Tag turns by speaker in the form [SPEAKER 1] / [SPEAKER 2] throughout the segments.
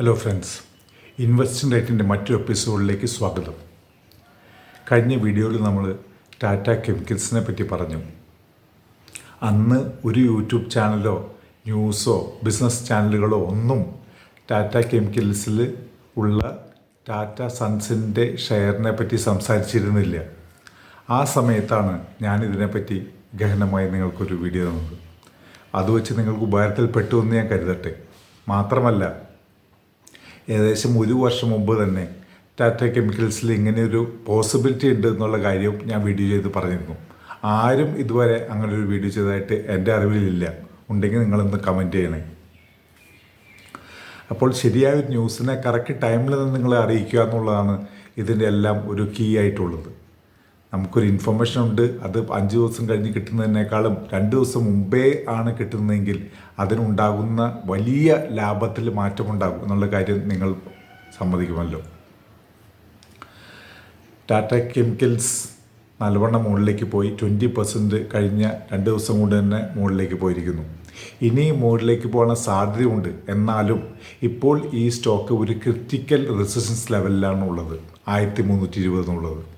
[SPEAKER 1] Hello friends investing റേറ്റിന്റെ മറ്റൊരു എപ്പിസോഡിലേക്ക് സ്വാഗതം. കഴിഞ്ഞ വീഡിയോയിൽ നമ്മൾ ടാറ്റ കെമിക്കൽസിനെ പറ്റി പറഞ്ഞു. അന്ന് ഒരു യൂട്യൂബ് ചാനലോ ന്യൂസോ ബിസിനസ് ചാനലുകളോ ഒന്നും ടാറ്റ കെമിക്കൽസിൽ ഉള്ള ടാറ്റ സൺസിന്റെ ഷെയറിനെ പറ്റി സംസാരിച്ചിരുന്നില്ല. ആ സമയത്താണ് ഞാനിതിനെപ്പറ്റി ഗഹനമായി നിങ്ങൾക്കൊരു വീഡിയോ തന്നത്. അത് വെച്ച് നിങ്ങൾക്ക് ഉപകാരത്തിൽപ്പെട്ടു എന്ന് ഞാൻ കരുതട്ടെ. മാത്രമല്ല ഏകദേശം ഒരു വർഷം മുമ്പ് തന്നെ ടാറ്റ കെമിക്കൽസിൽ ഇങ്ങനെയൊരു പോസിബിലിറ്റി ഉണ്ട് എന്നുള്ള കാര്യവും ഞാൻ വീഡിയോ ചെയ്ത് പറഞ്ഞിരുന്നു. ആരും ഇതുവരെ അങ്ങനെ ഒരു വീഡിയോ ചെയ്തതായിട്ട് എന്റെ അറിവിലില്ല. ഉണ്ടെങ്കിൽ നിങ്ങളൊന്ന് കമന്റ് ചെയ്യണേ. അപ്പോൾ ശരിയായ ഒരു ന്യൂസിനെ കറക്റ്റ് ടൈമിൽ നിന്ന് നിങ്ങളെ അറിയിക്കുക എന്നുള്ളതാണ് ഇതിന്റെ എല്ലാം ഒരു കീ ആയിട്ടുള്ളത്. നമുക്കൊരു ഇൻഫർമേഷൻ ഉണ്ട്. അത് അഞ്ച് ദിവസം കഴിഞ്ഞ് കിട്ടുന്നതിനേക്കാളും രണ്ട് ദിവസം മുമ്പേ ആണ് കിട്ടുന്നതെങ്കിൽ അതിനുണ്ടാകുന്ന വലിയ ലാഭത്തിൽ മാറ്റമുണ്ടാകും എന്നുള്ള കാര്യം നിങ്ങൾ സമ്മതിക്കുമല്ലോ. ടാറ്റ കെമിക്കൽസ് നല്ലവണ്ണം മുകളിലേക്ക് പോയി. ട്വന്റി പെർസെന്റ് കഴിഞ്ഞ രണ്ട് ദിവസം കൊണ്ട് തന്നെ മുകളിലേക്ക് പോയിരിക്കുന്നു. ഇനി മുകളിലേക്ക് പോകാൻ സാധ്യതയുണ്ട്. എന്നാലും ഇപ്പോൾ ഈ സ്റ്റോക്ക് ഒരു ക്രിറ്റിക്കൽ റെസിസ്റ്റൻസ് ലെവലിലാണ് ഉള്ളത്. ആയിരത്തി മുന്നൂറ്റി ഇരുപത് എന്നുള്ളത്.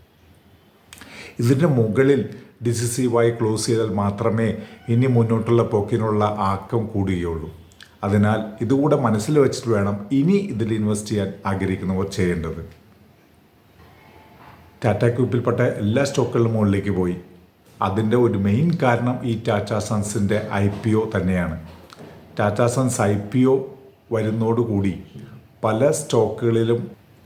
[SPEAKER 1] ഇതിന്റെ മുകളിൽ ഡിസിസീവായി ക്ലോസ് ചെയ്താൽ മാത്രമേ ഇനി മുന്നോട്ടുള്ള പോക്കിനുള്ള ആക്കം കൂടുകയുള്ളൂ. അതിനാൽ ഇതുകൂടെ മനസ്സിൽ വെച്ചിട്ട് വേണം ഇനി ഇതിൽ ഇൻവെസ്റ്റ് ചെയ്യാൻ ആഗ്രഹിക്കുന്നവർ ചെയ്യേണ്ടത്. ടാറ്റ ഗ്രൂപ്പിൽപ്പെട്ട എല്ലാ സ്റ്റോക്കുകളും മുകളിലേക്ക് പോയി. അതിന്റെ ഒരു മെയിൻ കാരണം ഈ ടാറ്റ സൺസിന്റെ ഐ പി ഒ തന്നെയാണ്. Tata Sons I P O വരുന്നതോടുകൂടി പല സ്റ്റോക്കുകളിലും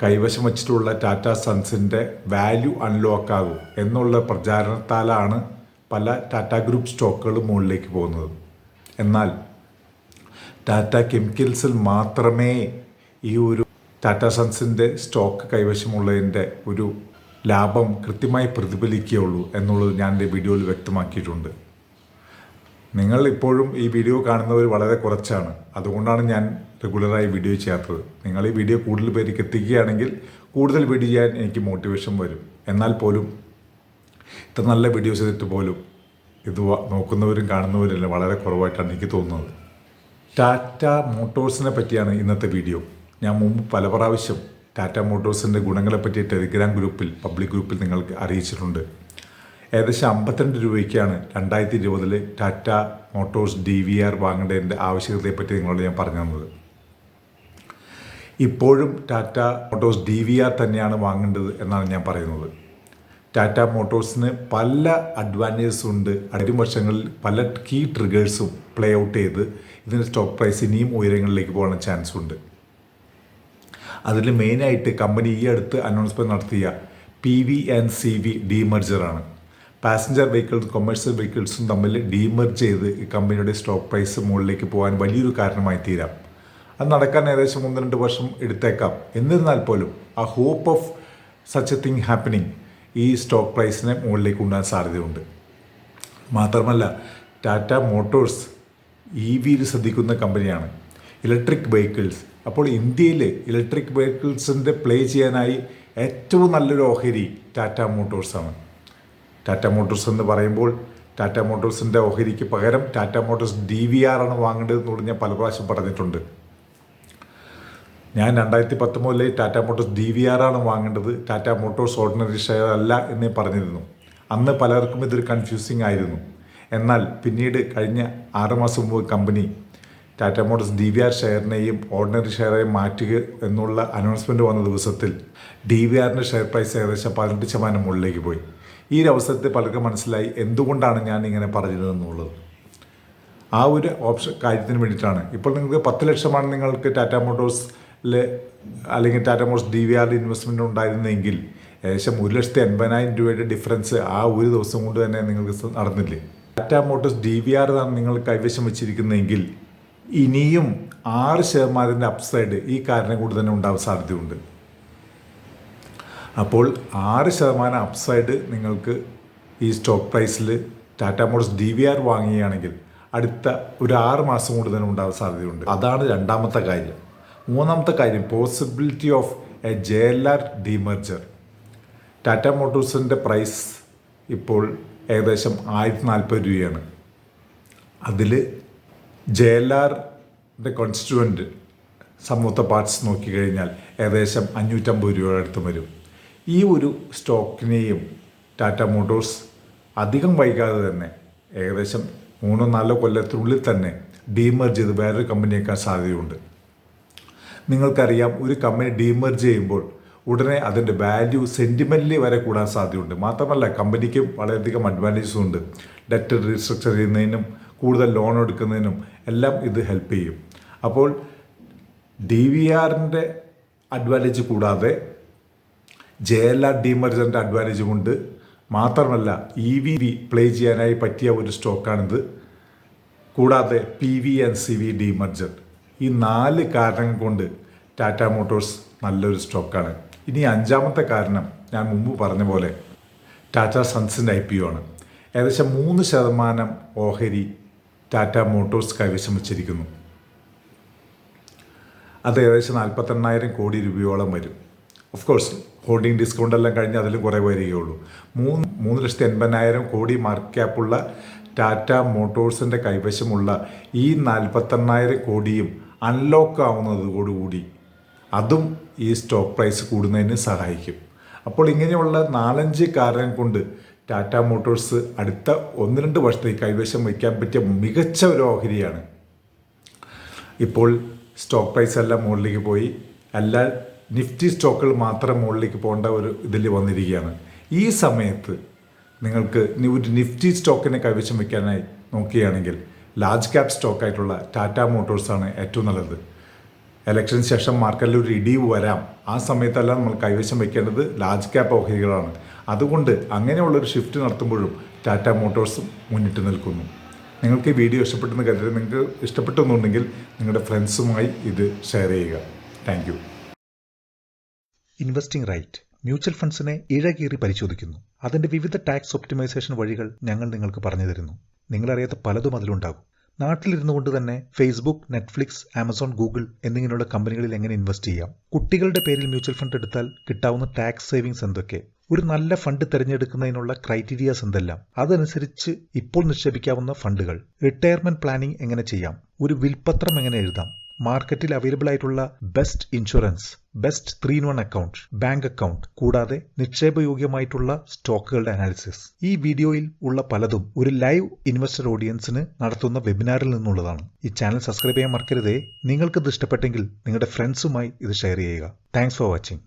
[SPEAKER 1] കൈവശം വച്ചിട്ടുള്ള ടാറ്റ സൺസിന്റെ വാല്യൂ അൺലോക്ക് ആകും എന്നുള്ള പ്രചാരണത്താലാണ് പല ടാറ്റ ഗ്രൂപ്പ് സ്റ്റോക്കുകൾ മുകളിലേക്ക് പോകുന്നത്. എന്നാൽ ടാറ്റ കെമിക്കൽസിൽ മാത്രമേ ഈ ഒരു ടാറ്റ സൺസിന്റെ സ്റ്റോക്ക് കൈവശമുള്ളതിന്റെ ഒരു ലാഭം കൃത്യമായി പ്രതിഫലിക്കുകയുള്ളൂ എന്നുള്ളത് ഞാൻ എന്റെ വീഡിയോയിൽ വ്യക്തമാക്കിയിട്ടുണ്ട്. നിങ്ങൾ ഇപ്പോഴും ഈ വീഡിയോ കാണുന്നവർ വളരെ കുറച്ചാണ്. അതുകൊണ്ടാണ് ഞാൻ റെഗുലറായി വീഡിയോ ചെയ്യാത്തത്. നിങ്ങൾ ഈ വീഡിയോ കൂടുതൽ പേർക്ക് എത്തിക്കുകയാണെങ്കിൽ കൂടുതൽ വീഡിയോ ചെയ്യാൻ എനിക്ക് മോട്ടിവേഷൻ വരും. എന്നാൽ പോലും ഇത്ര നല്ല വീഡിയോസ് ചെയ്തിട്ട് പോലും ഇത് നോക്കുന്നവരും കാണുന്നവരും വളരെ കുറവായിട്ടാണ് എനിക്ക് തോന്നുന്നത്. ടാറ്റ മോട്ടോഴ്സിനെ പറ്റിയാണ് ഇന്നത്തെ വീഡിയോ ഞാൻ മുമ്പ് പല പ്രാവശ്യം ടാറ്റ മോട്ടോഴ്സിന്റെ ഗുണങ്ങളെപ്പറ്റി ടെലിഗ്രാം ഗ്രൂപ്പിൽ പബ്ലിക് ഗ്രൂപ്പിൽ നിങ്ങൾക്ക് അറിയിച്ചിട്ടുണ്ട്. ഏകദേശം അമ്പത്തിരണ്ട് രൂപയ്ക്കാണ് രണ്ടായിരത്തി ഇരുപതിൽ Tata Motors D V R വാങ്ങേണ്ടതിന്റെ ആവശ്യകതയെപ്പറ്റി നിങ്ങളോട് ഞാൻ പറഞ്ഞു തന്നത്. ഇപ്പോഴും Tata Motors D V R തന്നെയാണ് വാങ്ങേണ്ടത് എന്നാണ് ഞാൻ പറയുന്നത്. ടാറ്റ മോട്ടോഴ്സിന് പല അഡ്വാന്റേജസും ഉണ്ട്. വരും വർഷങ്ങളിൽ പല കീ ട്രിഗേഴ്സും പ്ലേ ഔട്ട് ചെയ്ത് ഇതിന്റെ സ്റ്റോക്ക് പ്രൈസ് ഇനിയും ഉയരങ്ങളിലേക്ക് പോകാൻ ചാൻസ് ഉണ്ട്. അതിൽ മെയിനായിട്ട് കമ്പനി ഈ അടുത്ത് അനൗൺസ്മെന്റ് നടത്തിയ P V and C V ഡീമർജറാണ്. Passenger vehicles commercial വെഹിക്കിൾസും തമ്മിൽ ഡീമർജ് ചെയ്ത് ഈ കമ്പനിയുടെ സ്റ്റോക്ക് പ്രൈസ് മുകളിലേക്ക് പോകാൻ വലിയൊരു കാരണമായി തീരാം അത് നടക്കാൻ ഏകദേശം ഒന്ന് രണ്ട് വർഷം എടുത്തേക്കാം. എന്നിരുന്നാൽ പോലും ആ hope of such a thing happening ഈ സ്റ്റോക്ക് പ്രൈസിനെ മുകളിലേക്ക് കൊണ്ടുവരാൻ സാധ്യതയുണ്ട്. മാത്രമല്ല ടാറ്റ മോട്ടോഴ്സ് ഇ വിയിൽ ശ്രദ്ധിക്കുന്ന കമ്പനിയാണ്. ഇലക്ട്രിക് വെഹിക്കിൾസ് അപ്പോൾ ഇന്ത്യയിൽ ഇലക്ട്രിക് വെഹിക്കിൾസിന്റെ പ്ലേ ചെയ്യാനായി ഏറ്റവും നല്ലൊരു ഓഹരി ടാറ്റ മോട്ടോഴ്സാണ് ടാറ്റ മോട്ടോഴ്സ് എന്ന് പറയുമ്പോൾ ടാറ്റ മോട്ടോഴ്സിന്റെ ഓഹരിക്ക് പകരം Tata Motors D V R ആണ് വാങ്ങേണ്ടതെന്ന് ഞാൻ പല പ്രാവശ്യം പറഞ്ഞിട്ടുണ്ട്. ഞാൻ രണ്ടായിരത്തി പത്തൊമ്പതിലെ Tata Motors D V R ആണ് വാങ്ങേണ്ടത്. ടാറ്റ മോട്ടോഴ്സ് ഓർഡിനറി ഷെയർ അല്ല എന്നേ പറഞ്ഞിരുന്നു. അന്ന് പലർക്കും ഇതൊരു കൺഫ്യൂസിങ് ആയിരുന്നു. എന്നാൽ പിന്നീട് കഴിഞ്ഞ ആറുമാസം മുമ്പ് company Tata Motors D V R ഷെയറിനെയും ordinary ഷെയറെയും മാറ്റുക എന്നുള്ള അനൗൺസ്മെന്റ് വന്ന ദിവസത്തിൽ ഡി വി ആറിന്റെ ഷെയർ പ്രൈസ് ഏകദേശം പതിനെട്ട് ശതമാനം മുകളിലേക്ക് പോയി. ഈ ഒരു പലർക്കും മനസ്സിലായി എന്തുകൊണ്ടാണ് ഞാൻ ഇങ്ങനെ പറഞ്ഞതെന്നുള്ളത് ആ ഒരു ഓപ്ഷൻ കാര്യത്തിന് വേണ്ടിയിട്ടാണ്. ഇപ്പോൾ നിങ്ങൾക്ക് പത്ത് ലക്ഷമാണ് നിങ്ങൾക്ക് ടാറ്റ മോട്ടോഴ്സിൽ അല്ലെങ്കിൽ ടാറ്റ മോട്ടോഴ്സ് ഡി വി ആറിൽ ഇൻവെസ്റ്റ്മെന്റ് ഉണ്ടായിരുന്നെങ്കിൽ ഏകദേശം ഒരു ലക്ഷത്തി എൺപതിനായിരം രൂപയുടെ ഡിഫറൻസ് ആ ഒരു ദിവസം കൊണ്ട് തന്നെ നിങ്ങൾക്ക് നടന്നില്ലേ? Tata Motors D V R നിങ്ങൾ കൈവശം വെച്ചിരിക്കുന്നതെങ്കിൽ ഇനിയും ആറ് ശതമാനത്തിന്റെ അപ്സൈഡ് ഈ കാരണം കൊണ്ട് തന്നെ ഉണ്ടാവാൻ സാധ്യതയുണ്ട്. അപ്പോൾ ആറ് ശതമാനം അപ്സൈഡ് നിങ്ങൾക്ക് ഈ സ്റ്റോക്ക് പ്രൈസിൽ Tata Motors D V R വാങ്ങുകയാണെങ്കിൽ അടുത്ത ഒരു ആറ് മാസം കൊണ്ട് തന്നെ ഉണ്ടാകാൻ സാധ്യതയുണ്ട്. അതാണ് രണ്ടാമത്തെ കാര്യം. മൂന്നാമത്തെ കാര്യം possibility of a J L R demerger Tata മോട്ടോഴ്സിന്റെ price ഇപ്പോൾ ഏകദേശം ആയിരത്തി നാൽപ്പത് രൂപയാണ്. അതിൽ ജെ എൽ ആറിന്റെ കോൺസ്റ്റിറ്റുവന്റ് സമൂഹത്തെ പാർട്സ് നോക്കിക്കഴിഞ്ഞാൽ ഏകദേശം അഞ്ഞൂറ്റമ്പത് രൂപയുടെ അടുത്ത് വരും. ഈ ഒരു സ്റ്റോക്കിനെയും ടാറ്റ മോട്ടോഴ്സ് അധികം വൈകാതെ തന്നെ ഏകദേശം മൂന്നോ നാലോ കൊല്ലത്തിനുള്ളിൽ തന്നെ ഡീമർജ് ചെയ്ത് വേറൊരു കമ്പനിയേക്കാൻ സാധ്യതയുണ്ട്. നിങ്ങൾക്കറിയാം ഒരു കമ്പനി ഡീമർജ് ചെയ്യുമ്പോൾ ഉടനെ അതിന്റെ വാല്യൂ സെന്റിമെന്റലി വരെ കൂടാൻ സാധ്യതയുണ്ട്. മാത്രമല്ല കമ്പനിക്ക് വളരെയധികം അഡ്വാന്റേജസ് ഉണ്ട്. ഡെറ്റ് റീസ്ട്രക്ചർ ചെയ്യുന്നതിനും കൂടുതൽ ലോൺ എടുക്കുന്നതിനും എല്ലാം ഇത് ഹെൽപ്പ് ചെയ്യും. അപ്പോൾ ഡി വി ആറിന്റെ അഡ്വാന്റേജ് കൂടാതെ ജെ എൽ ആർ ഡീമർജറിന്റെ അഡ്വാന്റേജ് കൊണ്ട് മാത്രമല്ല ഇ വി വി പ്ലേ ചെയ്യാനായി പറ്റിയ ഒരു സ്റ്റോക്കാണിത് കൂടാതെ P V and C V demerger ഈ നാല് കാരണങ്ങൾ കൊണ്ട് ടാറ്റ മോട്ടോഴ്സ് നല്ലൊരു സ്റ്റോക്കാണ് ഇനി അഞ്ചാമത്തെ കാരണം ഞാൻ മുമ്പ് പറഞ്ഞ പോലെ ടാറ്റ സൺസിന്റെ ഐ പി ഒ ആണ്. ഏകദേശം മൂന്ന് ശതമാനം ഓഹരി ടാറ്റ മോട്ടോഴ്സ് കൈവശം വച്ചിരിക്കുന്നു. അത് ഏകദേശം നാൽപ്പത്തെണ്ണായിരം കോടി രൂപയോളം വരും. ഓഫ് കോഴ്സ് ഹോൾഡിംഗ് ഡിസ്കൗണ്ട് എല്ലാം കഴിഞ്ഞ് അതിൽ കുറേ വരികയുള്ളൂ. മൂന്ന് മൂന്ന് ലക്ഷത്തി എൺപതിനായിരം കോടി മാർക്ക് ക്യാപ്പുള്ള ടാറ്റ മോട്ടോഴ്സിന്റെ കൈവശമുള്ള ഈ നാൽപ്പത്തെണ്ണായിരം കോടിയും അൺലോക്ക് ആവുന്നതോടുകൂടി അതും ഈ സ്റ്റോക്ക് പ്രൈസ് കൂടുന്നതിന് സഹായിക്കും. അപ്പോൾ ഇങ്ങനെയുള്ള നാലഞ്ച് കാരണം കൊണ്ട് ടാറ്റ മോട്ടോഴ്സ് അടുത്ത ഒന്ന് രണ്ട് വർഷത്തേക്ക് കൈവശം വയ്ക്കാൻ പറ്റിയ മികച്ച ഒരു ഓഹരിയാണ്. ഇപ്പോൾ സ്റ്റോക്ക് പ്രൈസ് എല്ലാം മുകളിലേക്ക് പോയി. എല്ലാ നിഫ്റ്റി സ്റ്റോക്കുകൾ മാത്രം മുകളിലേക്ക് പോകേണ്ട ഒരു ഇതിൽ വന്നിരിക്കുകയാണ്. ഈ സമയത്ത് നിങ്ങൾക്ക് ഒരു നിഫ്റ്റി സ്റ്റോക്കിനെ കൈവശം വയ്ക്കാനായി നോക്കുകയാണെങ്കിൽ ലാർജ് ക്യാപ് സ്റ്റോക്കായിട്ടുള്ള ടാറ്റ മോട്ടോഴ്സാണ് ഏറ്റവും നല്ലത്. ഇലക്ഷന് ശേഷം മാർക്കറ്റിൽ ഒരു ഇടിവ് വരാം. ആ സമയത്തെല്ലാം നമ്മൾ കൈവശം വയ്ക്കേണ്ടത് ലാർജ് ക്യാപ് ഓഹരികളാണ്. അതുകൊണ്ട് അങ്ങനെയുള്ളൊരു ഷിഫ്റ്റ് നടത്തുമ്പോഴും ടാറ്റ മോട്ടോഴ്സും മുന്നിട്ട് നിൽക്കുന്നു. നിങ്ങൾക്ക് ഈ വീഡിയോ ഇഷ്ടപ്പെട്ടെന്ന് കരുതി നിങ്ങൾക്ക് ഇഷ്ടപ്പെട്ടെന്നുണ്ടെങ്കിൽ നിങ്ങളുടെ ഫ്രണ്ട്സുമായി ഇത് ഷെയർ ചെയ്യുക. താങ്ക്
[SPEAKER 2] ഇൻവെസ്റ്റിംഗ് റൈറ്റ് മ്യൂച്വൽ ഫണ്ട്സിനെ ഇഴകീറി പരിശോധിക്കുന്നു. അതിന്റെ വിവിധ ടാക്സ് ഒപ്റ്റിമൈസേഷൻ വഴികൾ ഞങ്ങൾ നിങ്ങൾക്ക് പറഞ്ഞു തരുന്നു. നിങ്ങളറിയാത്ത പലതും അതിലുണ്ടാകും. നാട്ടിലിരുന്നു കൊണ്ട് തന്നെ ഫേസ്ബുക്ക് നെറ്റ്ഫ്ലിക്സ് ആമസോൺ ഗൂഗിൾ എന്നിങ്ങനെയുള്ള കമ്പനികളിൽ എങ്ങനെ ഇൻവെസ്റ്റ് ചെയ്യാം? കുട്ടികളുടെ പേരിൽ മ്യൂച്വൽ ഫണ്ട് എടുത്താൽ കിട്ടാവുന്ന ടാക്സ് സേവിങ്സ് എന്തൊക്കെ? ഒരു നല്ല ഫണ്ട് തിരഞ്ഞെടുക്കുന്നതിനുള്ള ക്രൈറ്റീരിയാസ് എന്തെല്ലാം? അതനുസരിച്ച് ഇപ്പോൾ നിക്ഷേപിക്കാവുന്ന ഫണ്ടുകൾ. റിട്ടയർമെന്റ് പ്ലാനിംഗ് എങ്ങനെ ചെയ്യാം? ഒരു വിൽപത്രം എങ്ങനെ എഴുതാം? മാർക്കറ്റിൽ അവൈലബിൾ ആയിട്ടുള്ള best insurance. Best three in one account bank account കൂടാതെ നിക്ഷേപയോഗ്യമായിട്ടുള്ള സ്റ്റോക്കുകളുടെ അനാലിസിസ് ഈ വീഡിയോയിൽ ഉള്ള പലതും ഒരു ലൈവ് ഇൻവെസ്റ്റർ ഓഡിയൻസിന് നടത്തുന്ന വെബിനാറിൽ നിന്നുള്ളതാണ്. ഈ ചാനൽ സബ്സ്ക്രൈബ് ചെയ്യാൻ മറക്കരുതേ. നിങ്ങൾക്ക് ഇത് ഇഷ്ടപ്പെട്ടെങ്കിൽ നിങ്ങളുടെ ഫ്രണ്ട്സുമായി ഇത് ഷെയർ ചെയ്യുക. Thanks for watching